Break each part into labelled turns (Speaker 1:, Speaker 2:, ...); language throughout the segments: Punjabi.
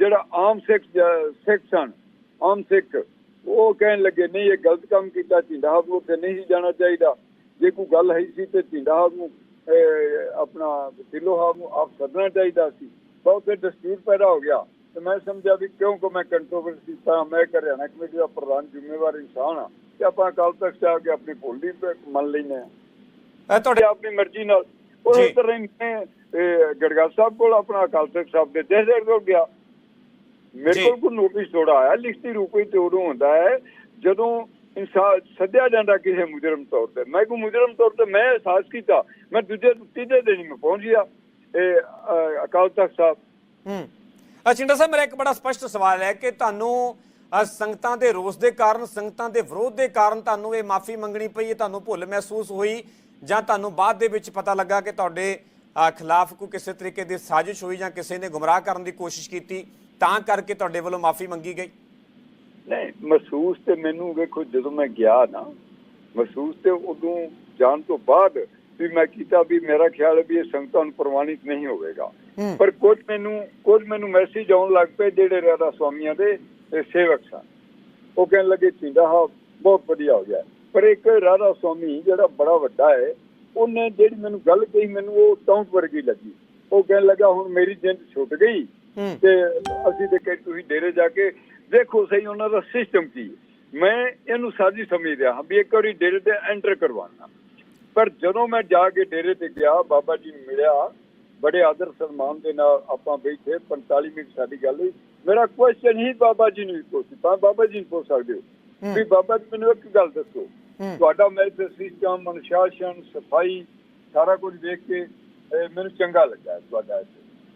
Speaker 1: ਜਿਹੜਾ ਆਮ ਸਿੱਖ ਸਿੱਖ ਸਨ ਆਮ ਸਿੱਖ ਉਹ ਕਹਿਣ ਲੱਗੇ ਨਹੀਂ ਇਹ ਗਲਤ ਕੰਮ ਕੀਤਾ ਝਿੰਡਾ ਸਾਹਿਬ ਨੂੰ ਉੱਥੇ ਨਹੀਂ ਜਾਣਾ ਚਾਹੀਦਾ। ਜੇ ਕੋਈ ਗੱਲ ਹੈ ਸੀ ਤੇ ਝਿੰਡਾ ਸਾਹਿਬ ਨੂੰ ਆਪਣਾ ਢਿੱਲੋਂ ਸਾਹਿਬ ਨੂੰ ਆਪ ਸੱਦਣਾ ਚਾਹੀਦਾ ਸੀ। ਤਾਂ ਉੱਥੇ ਡਿਸਪਿਊਟ ਪੈਦਾ ਹੋ ਗਿਆ। ਤੇ ਮੈਂ ਸਮਝਿਆ ਵੀ ਕਿਉਂਕਿ ਮੈਂ ਕੰਟਰੋਵਰਸੀ ਤਾਂ ਮੈਂ ਹਰਿਆਣਾ ਕਮੇਟੀ ਦਾ ਪ੍ਰਧਾਨ ਜ਼ਿੰਮੇਵਾਰ ਇਨਸਾਨ ਆ। ਤੇ ਆਪਾਂ ਅਕਾਲ ਤਖਤ ਜਾ ਕੇ ਆਪਣੀ ਭੁੱਲ ਦੀ ਮੰਨ ਲੈਨੇ ਆ।
Speaker 2: ਤੁਹਾਡੇ
Speaker 1: ਤੇ ਆਪਣੀ ਮਰਜ਼ੀ ਨਾਲ। ਉਹ। ਤਰ੍ਹਾਂ ਹੀ ਮੈਂ ਇਹ, ਗੜਗੜ ਸਾਹਿਬ ਕੋਲ ਆਪਣਾ ਅਕਾਲ ਤਖਤ ਸਾਹਿਬ ਦੇ ਜਹਦਰ ਕੋਲ ਗਿਆ। ਮੇਰੇ। ਕੋਲ ਕੋਈ ਨੋਟਿਸ ਥੋੜਾ ਆਇਆ ਲਿਖਤੀ ਰੂਪ ਵਿੱਚ ਉਦੋਂ ਹੁੰਦਾ ਹੈ ਜਦੋਂ ਇਨਸਾਨ ਸੱਦਿਆ ਜਾਂਦਾ ਕਿਸੇ ਮੁਜਰਮ ਤੌਰ ਤੇ। ਮੈਂ ਕੋਈ ਮੁਜਰਮ ਤੌਰ ਤੇ ਮੈਂ ਅਹਿਸਾਸ ਕੀਤਾ ਮੈਂ ਦੂਜੇ ਤੀਜੇ ਦਿਨ ਮੈਂ ਪਹੁੰਚ ਗਿਆ ਇਹ ਅਕਾਲ ਤਖਤ ਸਾਹਿਬ।
Speaker 2: ਹੂੰ। ਅਚਿੰਡਾ ਸਾਹਿਬ ਮੇਰਾ ਇੱਕ ਬੜਾ ਸਪਸ਼ਟ ਸਵਾਲ ਹੈ ਕਿ ਤੁਹਾਨੂੰ ਸੰਗਤਾਂ ਦੇ ਰੋਸ ਦੇ ਕਾਰਨ ਸੰਗਤਾਂ ਦੇ ਵਿਰੋਧ ਦੇ ਕਾਰਨ ਤੁਹਾਨੂੰ ਇਹ ਮਾਫੀ ਮੰਗਣੀ ਪਈ ਹੈ ਤੁਹਾਨੂੰ ਭੁੱਲ ਮਹਿਸੂਸ ਹੋਈ ਜਾਂ ਤੁਹਾਨੂੰ ਬਾਅਦ ਦੇ ਵਿੱਚ ਪਤਾ ਲੱਗਾ ਕਿ ਤੁਹਾਡੇ ਖਿਲਾਫ ਕੋਈ ਕਿਸੇ ਤਰੀਕੇ ਦੀ ਸਾਜ਼ਿਸ਼ ਹੋਈ ਜਾਂ ਕਿਸੇ ਨੇ ਗੁੰਮਰਾਹ ਕਰਨ ਦੀ ਕੋਸ਼ਿਸ਼ ਕੀਤੀ? ਤਾਂ ਕਰਕੇ ਤੁਹਾਡੇ ਵੱਲੋਂ ਮਾਫੀ ਮੰਗੀ ਗਈ?
Speaker 1: ਨਹੀਂ ਮਹਿਸੂਸ ਤੇ ਮੈਨੂੰ ਵੇਖੋ ਜਦੋਂ ਮੈਂ ਗਿਆ ਨਾ ਮਹਿਸੂਸ ਤੇ ਉਦੋਂ ਜਾਣ ਤੋਂ ਬਾਅਦ ਵੀ ਮੈਂ ਕੀਤਾ ਵੀ ਮੇਰਾ ਖਿਆਲ ਵੀ ਇਹ ਸੰਗਤਾਂ ਨੂੰ ਪ੍ਰਵਾਨਿਤ ਨਹੀਂ ਹੋਵੇਗਾ। ਪਰ ਕੁਝ ਮੈਨੂੰ ਕੁਝ ਮੈਨੂੰ ਮੈਸੇਜ ਆਉਣ ਲੱਗ ਪਏ ਜਿਹੜੇ ਰਾਧਾ ਸਵਾਮੀਆਂ ਦੇ ਸੇਵਕ ਸਨ। ਉਹ ਕਹਿਣ ਲੱਗੇ ਚਿੰਦਾ ਹਾਂ ਬਹੁਤ ਵਧੀਆ ਹੋ ਗਿਆ। ਪਰ ਇੱਕ ਰਾਧਾ ਸਵਾਮੀ ਜਿਹੜਾ ਬੜਾ ਵੱਡਾ ਹੈ ਉਹਨੇ ਜਿਹੜੀ ਮੈਨੂੰ ਗੱਲ ਕਹੀ ਮੈਨੂੰ ਉਹ ਟੌਂਟ ਵਰਗੀ ਲੱਗੀ। ਉਹ ਕਹਿਣ ਲੱਗਾ ਹੁਣ ਮੇਰੀ ਜਿੰਦ ਛੁੱਟ ਗਈ ਤੇ ਅਸੀਂ ਤੇ ਕਿ ਤੁਸੀਂ ਡੇਰੇ ਜਾ ਕੇ ਦੇਖੋ ਸਹੀ ਉਹਨਾਂ ਦਾ ਸਿਸਟਮ ਕੀ ਮੈਂ ਇਹਨੂੰ ਸਾਜੀ ਸਮਝ ਰਿਹਾ ਹਾਂ ਵੀ ਇੱਕ ਵਾਰੀ ਡੇਰੇ ਤੇ ਐਂਟਰ ਕਰਵਾਉਣਾ ਪਰ ਜਦੋਂ ਮੈਂ ਜਾ ਕੇ ਡੇਰੇ ਤੇ ਗਿਆ ਬਾਬਾ ਜੀ ਨੂੰ ਮਿਲਿਆ ਬੜੇ ਆਦਰ ਸਨਮਾਨ ਦੇ ਨਾਲ ਆਪਾਂ ਬੈਠੇ 45 ਮਿੰਟ ਸਾਡੀ ਗੱਲ ਹੋਈ। ਮੇਰਾ ਕੁਐਸਚਨ ਹੀ ਬਾਬਾ ਜੀ ਨੂੰ ਪੁੱਛੀ ਤਾਂ ਬਾਬਾ ਜੀ ਨੂੰ ਪੁੱਛ ਸਕਦੇ ਹੋ ਵੀ ਬਾਬਾ ਜੀ ਮੈਨੂੰ ਇੱਕ ਗੱਲ ਦੱਸੋ। ਤੁਹਾਡਾ ਮੇਰੇ ਸਿਸਟਮ ਅਨੁਸ਼ਾਸਨ ਸਫ਼ਾਈ ਸਾਰਾ ਕੁਝ ਦੇਖ ਕੇ ਮੈਨੂੰ ਚੰਗਾ ਲੱਗਾ ਤੁਹਾਡਾ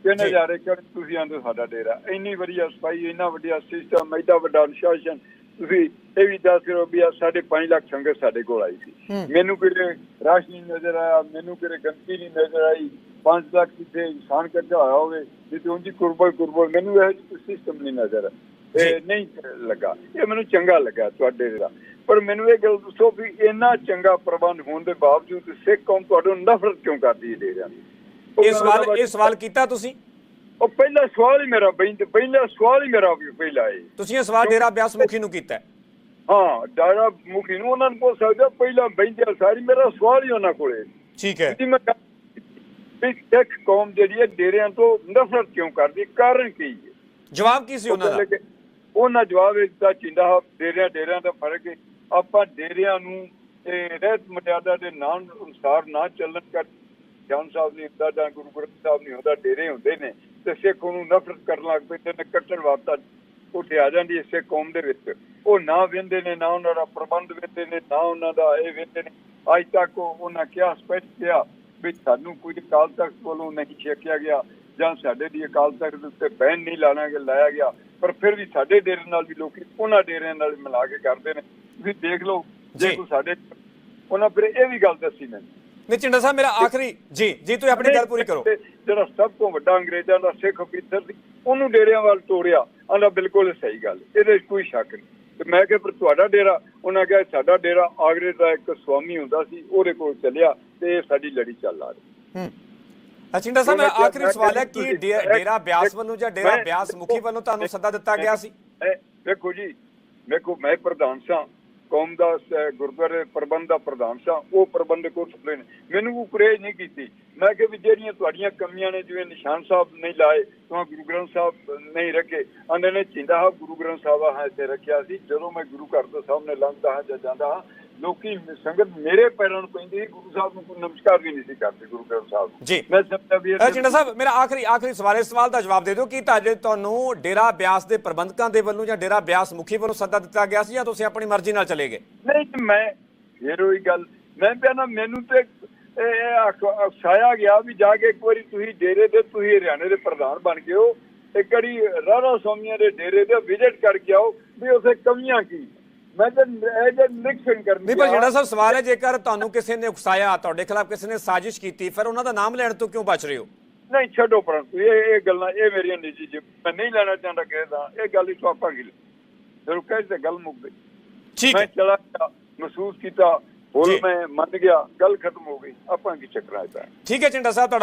Speaker 2: ਜੀ।
Speaker 1: ਹਜ਼ਾਰ ਏਕੜ ਤੁਸੀਂ ਆਂਦੇ ਸਾਡਾ ਡੇਰਾ। ਇੰਨੀ ਵਧੀਆ ਸਫ਼ਾਈ ਇੰਨਾ ਵੱਡਾ ਸਿਸਟਮ ਐਡਾ ਵੱਡਾ ਅਨੁਸ਼ਾਸਨ। ਤੁਸੀਂ ਇਹ ਵੀ ਦੱਸ ਰਹੇ ਹੋ ਵੀ ਆ ਸਾਡੇ 5 ਲੱਖ ਸੰਗਤ ਸਾਡੇ ਕੋਲ ਆਈ ਸੀ। ਮੈਨੂੰ ਕਿਤੇ ਰਾਸ਼ ਨਹੀਂ ਨਜ਼ਰ ਆਇਆ ਮੈਨੂੰ ਕਿਤੇ ਗੰਦਗੀ ਨਹੀਂ ਨਜ਼ਰ ਆਈ। 5 ਲੱਖ ਕਿਤੇ ਇਨਸਾਨ ਕੱਢਿਆ ਹੋਇਆ ਹੋਵੇ ਜਿੱਥੇ ਉਂਝ ਕੁਰਬਲ ਕੁਰਬਲ ਮੈਨੂੰ ਇਹ ਸਿਸਟਮ ਨਹੀਂ ਨਜ਼ਰ
Speaker 2: ਜੀ।
Speaker 1: ਇਹ ਨਹੀਂ ਲੱਗਾ। ਇਹ ਮੈਨੂੰ ਚੰਗਾ ਲੱਗਾ ਤੁਹਾਡੇ ਦਾ। ਪਰ ਮੈਨੂੰ ਇਹ ਗੱਲ ਦੱਸੋ ਵੀ ਇੰਨਾ ਚੰਗਾ ਪ੍ਰਬੰਧ ਹੋਣ ਦੇ ਬਾਵਜੂਦ ਸਿੱਖ ਕੌਮ ਤੁਹਾਡੇ ਨਫ਼ਰਤ ਕਿਉਂ ਕਰਦੀ ਹੈ ਡੇਰਿਆਂ ਦੀ?
Speaker 2: ਇਹ ਸਵਾਲ ਇਹ ਸਵਾਲ ਕੀਤਾ ਤੁਸੀਂ?
Speaker 1: ਉਹ ਪਹਿਲਾ ਸਵਾਲ ਹੀ ਮੇਰਾ ਪਹਿਲਾ ਸਵਾਲ ਹੀ ਮੇਰਾ ਵੀ ਪਹਿਲਾ ਹੈ
Speaker 2: ਤੁਸੀਂ ਇਹ ਸਵਾਲ ਡੇਰਾ ਅਭਿਆਸ ਮੁਖੀ ਨੂੰ ਕੀਤਾ ਹੈ।
Speaker 1: ਡਾਰਾ ਮੁਖੀ ਨੂੰ ਉਹਨਾਂ ਨੂੰ ਪੁੱਛ ਸਕਦੇ ਪਹਿਲਾਂ ਬੈਂਦੇ ਸਾਰੀ ਮੇਰਾ ਸਵਾਲ ਹੀ ਉਹਨਾਂ ਕੋਲੇ।
Speaker 2: ਠੀਕ ਹੈ।
Speaker 1: ਜੀ ਮੈਂ ਸਿੱਖ ਕੌਮ ਜਿਹੜੀ ਹੈ ਡੇਰਿਆਂ ਤੋਂ ਨਫ਼ਰਤ ਕਿਉਂ ਕਰਦੀ? ਕਾਰਨ ਕੀ ਹੈ?
Speaker 2: ਜਵਾਬ ਕੀ ਸੀ ਉਹਨਾਂ ਦਾ?
Speaker 1: ਦਾ ਉਹਨਾਂ ਜਵਾਬ ਇਹ ਦਿੱਤਾ ਚਿੰਦਾ ਡੇਰਿਆਂ ਡੇਰਿਆਂ ਦਾ ਫ਼ਰਕ ਹੈ। ਆਪਾਂ ਡੇਰਿਆਂ ਨੂੰ ਇਹ ਰਹਿਤ ਮਰਿਆਦਾ ਦੇ ਨਾਂ ਅਨੁਸਾਰ ਨਾ ਚੱਲਣ ਕਰ ਜਾਨ ਸਾਹਿਬ ਨਹੀਂ ਹੁੰਦਾ ਜਾਂ ਗੁਰੂ ਗ੍ਰੰਥ ਸਾਹਿਬ ਨਹੀਂ ਹੁੰਦਾ ਡੇਰੇ ਹੁੰਦੇ ਨੇ ਤੇ ਸਿੱਖ ਉਹਨੂੰ ਨਫ਼ਰਤ ਕਰਨ ਲੱਗ ਪੈਂਦੇ ਨੇ ਕੱਟੜਵਾਦਤਾ ਉੱਥੇ ਆ ਜਾਂਦੀ ਹੈ ਸਿੱਖ ਕੌਮ ਦੇ ਵਿੱਚ। ਉਹ ਨਾ ਵਿੰਦੇ ਨੇ ਨਾ ਉਹਨਾਂ ਦਾ ਪ੍ਰਬੰਧ ਵਿੰਦੇ ਨੇ ਨਾ ਉਹਨਾਂ ਦਾ ਇਹ ਵਿੰਦੇ ਨੇ। ਅੱਜ ਤੱਕ ਉਹ- ਉਹਨਾਂ ਕਿਹਾ ਸਪਸ਼ਟ ਕਿਹਾ ਵੀ ਸਾਨੂੰ ਕੋਈ ਅਕਾਲ ਤਖਤ ਵੱਲੋਂ ਨਹੀਂ ਛੇਕਿਆ ਗਿਆ ਜਾਂ ਸਾਡੇ ਦੀ ਅਕਾਲ ਤਖਤ ਦੇ ਉੱਤੇ ਬੈਨ ਨਹੀਂ ਲਾਣਾ ਗਿਆ ਲਾਇਆ ਗਿਆ। ਪਰ ਫਿਰ ਵੀ ਸਾਡੇ ਡੇਰੇ ਨਾਲ ਵੀ ਲੋਕੀ ਉਹਨਾਂ ਡੇਰਿਆਂ ਨਾਲ ਮਿਲਾ ਕੇ ਕਰਦੇ ਨੇ। ਤੁਸੀਂ ਦੇਖ ਲਓ ਜੇ। ਕੋਈ ਸਾਡੇ ਉਹਨਾਂ ਫਿਰ ਇਹ ਵੀ ਗੱਲ ਦੱਸੀ ਮੈਨੂੰ
Speaker 2: ਨਿਚਿੰਡਾ ਸਾਹਿਬ ਮੇਰਾ ਆਖਰੀ ਜੀ ਜੀ ਤੁਸੀਂ ਆਪਣੀ ਗੱਲ ਪੂਰੀ ਕਰੋ।
Speaker 1: ਜਿਹੜਾ ਸਭ ਤੋਂ ਵੱਡਾ ਅੰਗਰੇਜ਼ਾਂ ਦਾ ਸਿੱਖ ਅਫੀਸਰ ਸੀ ਉਹਨੂੰ ਡੇਰਿਆਂ ਵੱਲ ਤੋੜਿਆ ਆਂਦਾ ਬਿਲਕੁਲ ਸਹੀ ਗੱਲ ਇਹਦੇ ਕੋਈ ਸ਼ੱਕ ਨਹੀਂ। ਤੇ ਮੈਂ ਕਿਹਾ ਪਰ ਤੁਹਾਡਾ ਡੇਰਾ ਉਹਨਾਂ ਕਿਹਾ ਸਾਡਾ ਡੇਰਾ ਆਗਰੇ ਦਾ ਇੱਕ ਸਵਾਮੀ ਹੁੰਦਾ ਸੀ ਉਹਦੇ ਕੋਲ ਚੱਲਿਆ ਤੇ ਸਾਡੀ ਲੜੀ ਚੱਲ ਆ ਰਹੀ।
Speaker 2: ਹੂੰ। ਅਚਿੰਡਾ ਸਾਹਿਬ ਮੇਰਾ ਆਖਰੀ ਸਵਾਲ ਹੈ ਕਿ ਡੇਰਾ ਬਿਆਸ ਵੱਲੋਂ ਜਾਂ ਡੇਰਾ ਬਿਆਸ ਮੁਖੀ ਵੱਲੋਂ ਤੁਹਾਨੂੰ ਸੱਦਾ ਦਿੱਤਾ ਗਿਆ ਸੀ?
Speaker 1: ਵੇਖੋ ਜੀ ਵੇਖੋ ਮੈਂ ਪ੍ਰਧਾਨ ਸਾਂ। ਕੌਮ ਦਾ ਗੁਰਦੁਆਰੇ ਪ੍ਰਬੰਧ ਦਾ ਪ੍ਰਧਾਨ ਸਾਂ, ਉਹ ਪ੍ਰਬੰਧਕ ਉਸ ਵੇਲੇ ਨੇ। ਮੈਨੂੰ ਉਹ ਪ੍ਰੇਜ ਨਹੀਂ ਕੀਤੀ। ਮੈਂ ਕਿਹਾ ਵੀ ਜਿਹੜੀਆਂ ਤੁਹਾਡੀਆਂ ਕਮੀਆਂ ਨੇ, ਜਿਵੇਂ ਨਿਸ਼ਾਨ ਸਾਹਿਬ ਨਹੀਂ ਲਾਏ, ਤਾਂ ਗੁਰੂ ਗ੍ਰੰਥ ਸਾਹਿਬ ਨਹੀਂ ਰੱਖੇ। ਅੰਦਰ ਨੇ, ਚਿੰਦਾ ਸਾਹਿਬ ਗੁਰੂ ਗ੍ਰੰਥ ਸਾਹਿਬ ਹਾਂ ਇੱਥੇ ਰੱਖਿਆ ਸੀ। ਜਦੋਂ ਮੈਂ ਗੁਰੂ ਘਰ ਤੋਂ ਸਾਹਮਣੇ ਲੰਘਦਾ ਹਾਂ ਜਾਂ ਜਾਂਦਾ ਹਾਂ ਲੋਕੀ ਸੰਗਤ ਮੇਰੇ ਪੈਰਾਂ ਨੂੰ ਪੈਂਦੀ ਸੀ ਗੁਰੂ ਸਾਹਿਬ ਨੂੰ ਕੋਈ ਨਮਸਕਾਰ ਵੀ ਨਹੀਂ ਸੀ ਕਰਦੇ ਗੁਰੂ ਗ੍ਰੰਥ ਸਾਹਿਬ ਨੂੰ।
Speaker 2: ਜੀ।
Speaker 1: ਮੈਂ ਸਮਝਦਾ ਵੀ ਇਹ-
Speaker 2: ਅਚਿੰਡਾ ਸਾਹਿਬ ਮੇਰਾ ਆਖਰੀ ਆਖਰੀ ਸਵਾਲ ਇਸ ਸਵਾਲ ਦਾ ਜਵਾਬ ਦੇ ਦਿਓ ਕਿ ਤੁਹਾਡੇ ਤੁਹਾਨੂੰ ਡੇਰਾ ਬਿਆਸ ਦੇ ਪ੍ਰਬੰਧਕਾਂ ਦੇ ਵੱਲੋਂ ਜਾਂ ਡੇਰਾ ਬਿਆਸ ਮੁਖੀ ਵੱਲੋਂ ਸੱਦਾ ਦਿੱਤਾ ਗਿਆ ਸੀ ਜਾਂ ਤੁਸੀਂ ਆਪਣੀ ਮਰਜ਼ੀ ਨਾਲ ਚਲੇ ਗਏ
Speaker 1: ਨਹੀਂ ਮੈਂ ਫੇਰ ਉਹੀ ਗੱਲ ਮੈਂ ਨਾ ਮੈਨੂੰ ਤੇ ਅਕਸਾਇਆ ਗਿਆ ਵੀ ਜਾ ਕੇ ਇੱਕ ਵਾਰੀ ਤੁਸੀਂ ਡੇਰੇ ਤੇ ਤੁਸੀਂ ਹਰਿਆਣੇ ਦੇ ਪ੍ਰਧਾਨ ਬਣ ਗਏ ਹੋ ਇੱਕ ਵਾਰੀ ਰਾਣਾ ਸਵਾਮੀਆਂ ਦੇ ਡੇਰੇ ਤੇ ਵਿਜ਼ਿਟ ਕਰਕੇ ਆਓ ਵੀ ਉਸੇ ਕਮੀਆਂ ਕੀ ਮੈਂ ਤਾਂ ਇਹ ਜੇ ਨਿਰੀਖਣ ਕਰਨ
Speaker 2: ਨਹੀਂ ਪਰ
Speaker 1: ਗਿਆ।
Speaker 2: ਜਿਹੜਾ ਸਾਹਿਬ ਸਵਾਲ ਹੈ ਜੇਕਰ ਤੁਹਾਨੂੰ ਕਿਸੇ ਨੇ ਉਕਸਾਇਆ ਤੁਹਾਡੇ ਖਿਲਾਫ ਕਿਸੇ ਨੇ ਸਾਜ਼ਿਸ਼ ਕੀਤੀ ਫਿਰ ਉਹਨਾਂ ਦਾ ਨਾਮ ਲੈਣ ਤੋਂ ਕਿਉਂ ਬਚ ਰਹੇ ਹੋ
Speaker 1: ਨਹੀਂ ਛੱਡੋ ਪਰੰਤੂ ਇਹ ਇਹ ਗੱਲਾਂ ਇਹ ਮੇਰੀਆਂ ਨਿੱਜੀ ਜੀ ਮੈਂ ਨਹੀਂ ਲੈਣਾ ਚਾਹੁੰਦਾ ਕਿਸੇ ਦਾ ਇਹ ਗੱਲ ਹੀ ਸਵਾਪਾਂ ਕੀ ਜਦੋਂ ਕਹੇ ਤੇ ਗੱਲ ਮੁੱਕ ਗਈ
Speaker 2: ਠੀਕ
Speaker 1: ਮੈਂ
Speaker 2: ਹੈ
Speaker 1: ਚਲਾ ਗਿਆ ਮਹਿਸੂਸ ਕੀਤਾ
Speaker 2: ਜੀ।
Speaker 1: ਹੁਣ ਮੈਂ ਮੰਨ ਗਿਆ ਗੱਲ ਖਤਮ ਹੋ ਗਈ ਆਪਾਂ ਕੀ ਚੱਕਰਾਂ ਚ ਪਏ
Speaker 2: ਠੀਕ ਹੈ ਚਿੰਡਾ ਸਾਹਿਬ ਤੁਹਾਡਾ